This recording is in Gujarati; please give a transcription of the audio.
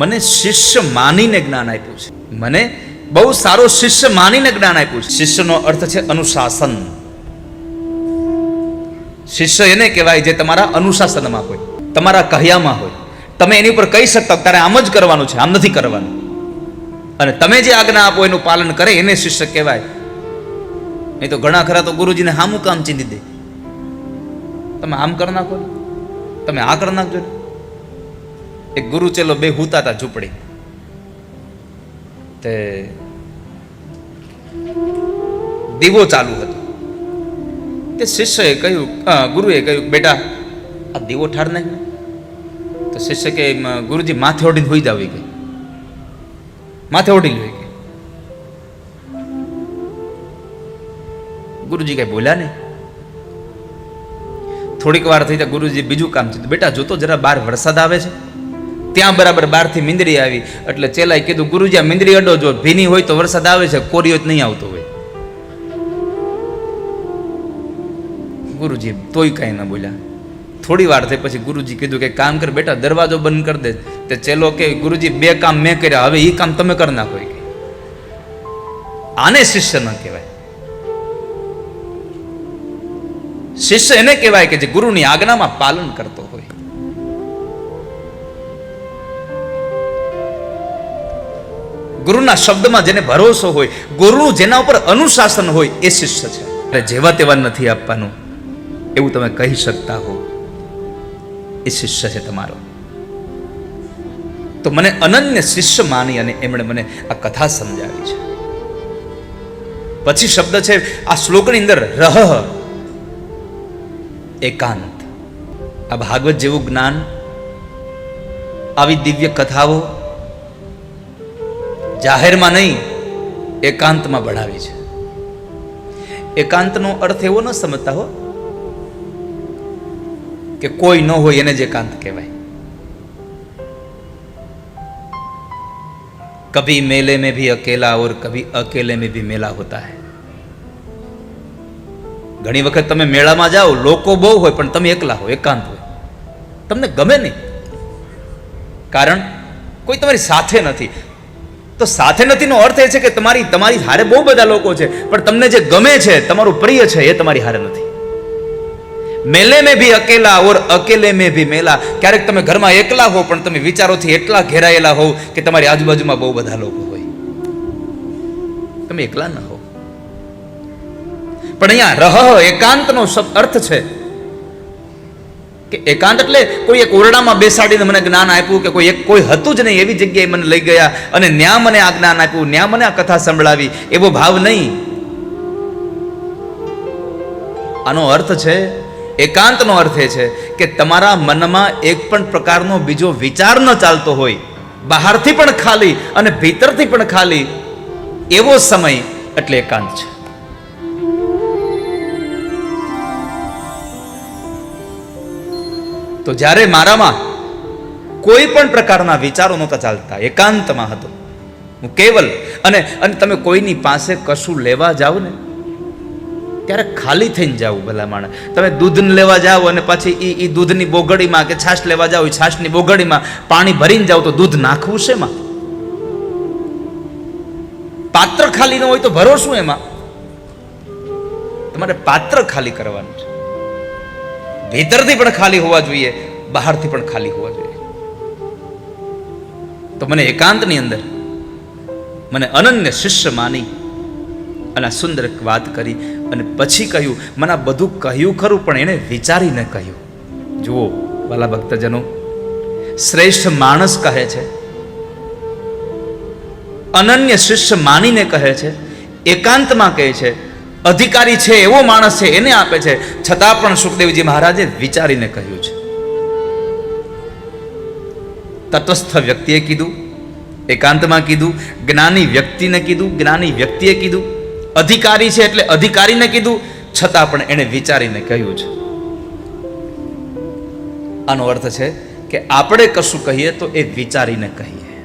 મને શિષ્ય માનીને જ્ઞાન આપ્યું છે. મને બહુ સારો શિષ્ય માનીને જ્ઞાન આપ્યું છે. શિષ્યનો અર્થ છે અનુશાસન. શિષ્ય એને કહેવાય જે તમારા અનુશાસનમાં હોય, તમારા કહ્યામાં હોય. તમે એની ઉપર કહી શકતા તારે આમ જ કરવાનું છે, આમ નથી કરવાનું. અને તમે જે આજ્ઞા આપો એનું પાલન કરે, એને શિષ્ય કહેવાય. નહીં તો ઘણા ખરા તો ગુરુજીને હામું કામ ચીંધી દે. તમે આમ કરી નાખો તમે આ કરી નાખજો એક ગુરુ ચેલો બે હુતા હતા ઝૂંપડી. તે દીવો ચાલુ હતો. તે શિષ્યએ કહ્યું ગુરુએ કહ્યું, બેટા, આ દીવો ઠાર ને. તો શિષ્ય કે ગુરુજી, માથે ઓઢીને હોઈ જાવી ગઈ માથે ઓઢી લો ગઈ ગુરુજી કઈ બોલ્યા નહીં. થોડીક વાર થઈ ત્યાં ગુરુજી બીજું કામ છે બેટા, જોતો જરા બહાર વરસાદ આવે છે. ત્યાં બરાબર બહારથી મીંદડી આવી. એટલે ચેલાએ કીધું, ગુરુજી મીંદડી અડો જો, ભીની હોય તો વરસાદ આવે છે કોરી હોય નહીં આવતો હોય. ગુરુજી તોય કાંઈ ન બોલ્યા. થોડી વાર થઈ પછી ગુરુજી કીધું કે, કામ કર બેટા, દરવાજો બંધ કરી દે. તે ચેલો કે, ગુરુજી, બે કામ મેં કર્યા, હવે એ કામ તમે કરી નાખો. આને શિષ્ય ન કહેવાય. શિષ્ય એને કહેવાય કે જે ગુરુની આજ્ઞામાં પાલન કરતો હોય. ગુરુના શબ્દમાં જેને ભરોસો હોય, ગુરુનું જેના ઉપર અનુશાસન હોય, એ શિષ્ય છે. એટલે જેવા તેવા નથી આપવાનું, એવું તમે કહી શકતા હો. એ શિષ્ય છે તમારો. તો મને અનન્ય શિષ્ય માની અને એમણે મને આ કથા સમજાવી છે. પછી શબ્દ છે, આ શ્લોકની અંદર રહ, એકાંત. આ ભાગવત જેવું જ્ઞાન, આવી દિવ્ય કથાઓ જાહેરમાં નહીં, એકાંતમાં ભણાવી છે. એકાંતનો અર્થ એવો ન સમજતા હો કે કોઈ ન હોય એને જ એકાંત કહેવાય. કભી મેલે મેં ભી અકેલા ઓર કભી અકેલે મેં ભી મેલા હોતા હે. ઘણી વખત તમે મેળામાં જાઓ, લોકો બહુ હોય, પણ તમે એકલા હો, એકાંત હોય. તમને ગમે નહીં? કારણ કોઈ તમારી સાથે નથી. તો સાથે નથીનો અર્થ એ છે કે તમારી તમારી હારે બહુ બધા લોકો છે, પણ તમને જે ગમે છે, તમારું પ્રિય છે, એ તમારી હારે નથી. મેલે મેં ભી અકેલા ઓર અકેલે મેં ભી મેલા. ક્યારેક તમે ઘરમાં એકલા હો, પણ તમે વિચારોથી એટલા ઘેરાયેલા હોવ કે તમારી આજુબાજુમાં બહુ બધા લોકો હોય. તમે એકલા ન હો પણ અહીંયા રહ એકાંતનો અર્થ છે. કે એકાંત એટલે કોઈ એક ઓરડામાં બેસાડીને મને જ્ઞાન આપ્યું કે કોઈ એક કોઈ હતું જ નહીં એવી જગ્યાએ મને લઈ ગયા અને ન્યા મને આ જ્ઞાન આપ્યું, ન્યા મને આ કથા સંભળાવી, એવો ભાવ નહીં. આનો અર્થ છે, એકાંતનો અર્થ એ છે કે તમારા મનમાં એક પણ પ્રકારનો બીજો વિચાર ન ચાલતો હોય, બહારથી પણ ખાલી અને ભીતરથી પણ ખાલી એવો સમય એટલે એકાંત છે. તો જ્યારે મારામાં કોઈ પણ પ્રકારના વિચારો નહોતા ચાલતા, એકાંતમાં હતો. હું કેવલ અને અને તમે કોઈની પાસે કશું લેવા જાઓ ને? ત્યારે ખાલી થઈને જાવ ભલા માણસ તમે દૂધ લેવા જાઓ અને પછી એ એ દૂધની બોગડીમાં કે છાશ લેવા જાઓ એ છાશની બોગડીમાં પાણી ભરીને જાઓ તો દૂધ નાખવું છે એમાં? પાત્ર ખાલી ન હોય તો ભરો શું એમાં? તમારે પાત્ર ખાલી કરવાનું છે. ભીતરથી પણ ખાલી હોવા જોઈએ, બહારથી પણ ખાલી હોવા જોઈએ. તો મને એકાંતની અંદર મને અનન્ય શિષ્ય માની અને સુંદર વાત કરી અને પછી કહ્યું, મને આ બધું કહ્યું ખરું, પણ એણે વિચારીને કહ્યું. જુઓ, વાલા ભક્તજનો, શ્રેષ્ઠ માણસ કહે છે, અનન્ય શિષ્ય માનીને કહે છે, એકાંતમાં કહે છે અધિકારી છે, એવો માણસ છે, એને આપે છે. છતાં પણ સુખદેવજી મહારાજે વિચારીને કહ્યું છે. તટસ્થ વ્યક્તિએ કીધું, એકાંતમાં કીધું, જ્ઞાની વ્યક્તિને કીધું, જ્ઞાની વ્યક્તિએ કીધું, અધિકારી છે એટલે અધિકારીને કીધું, છતાં પણ એણે વિચારીને કહ્યું છે. આનો અર્થ છે કે આપણે કશું કહીએ તો એ વિચારીને કહીએ.